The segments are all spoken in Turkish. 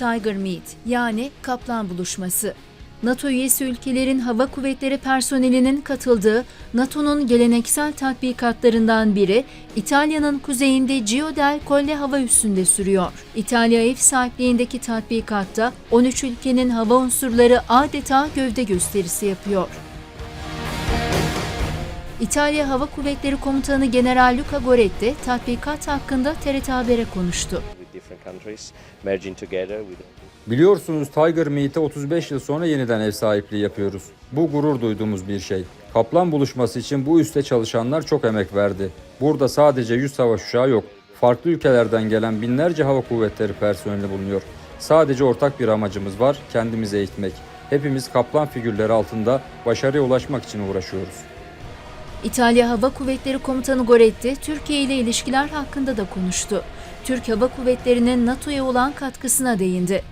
Tiger Meet yani Kaplan Buluşması. NATO üyesi ülkelerin hava kuvvetleri personelinin katıldığı NATO'nun geleneksel tatbikatlarından biri İtalya'nın kuzeyinde Gio del Colle hava üssünde sürüyor. İtalya ev sahipliğindeki tatbikatta 13 ülkenin hava unsurları adeta gövde gösterisi yapıyor. İtalya Hava Kuvvetleri Komutanı General Luca Goretti tatbikat hakkında TRT Haber'e konuştu. Biliyorsunuz Tiger Meet'e 35 yıl sonra yeniden ev sahipliği yapıyoruz. Bu gurur duyduğumuz bir şey. Kaplan buluşması için bu üste çalışanlar çok emek verdi. Burada sadece 100 savaş uçağı yok. Farklı ülkelerden gelen binlerce hava kuvvetleri personeli bulunuyor. Sadece ortak bir amacımız var, kendimizi eğitmek. Hepimiz kaplan figürleri altında başarıya ulaşmak için uğraşıyoruz. İtalya Hava Kuvvetleri Komutanı Goretti, Türkiye ile ilişkiler hakkında da konuştu. Türk Hava Kuvvetleri'nin NATO'ya olan katkısına değindi.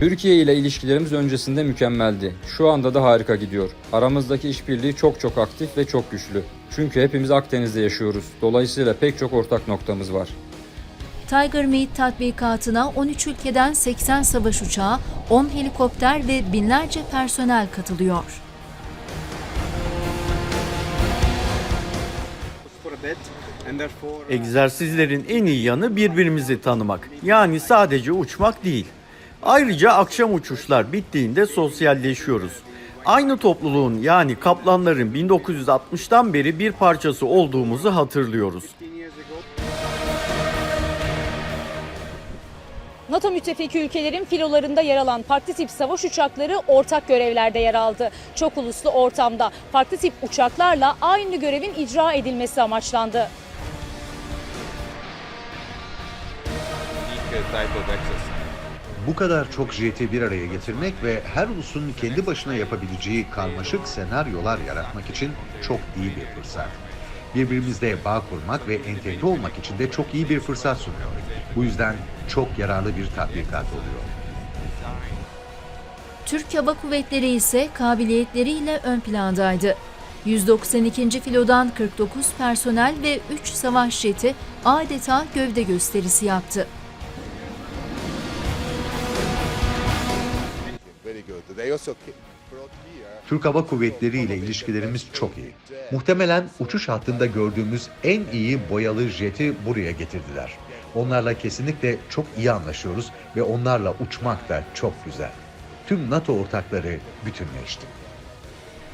Türkiye ile ilişkilerimiz öncesinde mükemmeldi. Şu anda da harika gidiyor. Aramızdaki işbirliği çok çok aktif ve çok güçlü. Çünkü hepimiz Akdeniz'de yaşıyoruz. Dolayısıyla pek çok ortak noktamız var. Tiger Meet tatbikatına 13 ülkeden 80 savaş uçağı, 10 helikopter ve binlerce personel katılıyor. Egzersizlerin en iyi yanı birbirimizi tanımak. Yani sadece uçmak değil. Ayrıca akşam uçuşlar bittiğinde sosyalleşiyoruz. Aynı topluluğun yani kaplanların 1960'tan beri bir parçası olduğumuzu hatırlıyoruz. NATO müttefiki ülkelerin filolarında yer alan farklı tip savaş uçakları ortak görevlerde yer aldı. Çok uluslu ortamda farklı tip uçaklarla aynı görevin icra edilmesi amaçlandı. Bu kadar çok jeti bir araya getirmek ve her ulusun kendi başına yapabileceği karmaşık senaryolar yaratmak için çok iyi bir fırsat. Birbirimizle bağ kurmak ve entegre olmak için de çok iyi bir fırsat sunuyor. Bu yüzden çok yararlı bir tatbikat oluyor. Türk Hava Kuvvetleri ise kabiliyetleriyle ön plandaydı. 192. filodan 49 personel ve 3 savaş jeti adeta gövde gösterisi yaptı. Very good. They also Türk Hava Kuvvetleri ile ilişkilerimiz çok iyi. Muhtemelen uçuş hattında gördüğümüz en iyi boyalı jeti buraya getirdiler. Onlarla kesinlikle çok iyi anlaşıyoruz ve onlarla uçmak da çok güzel. Tüm NATO ortakları bütünleşti.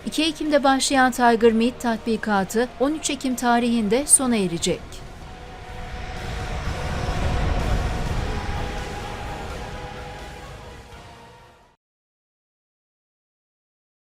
2 Ekim'de başlayan Tiger Meet tatbikatı 13 Ekim tarihinde sona erecek.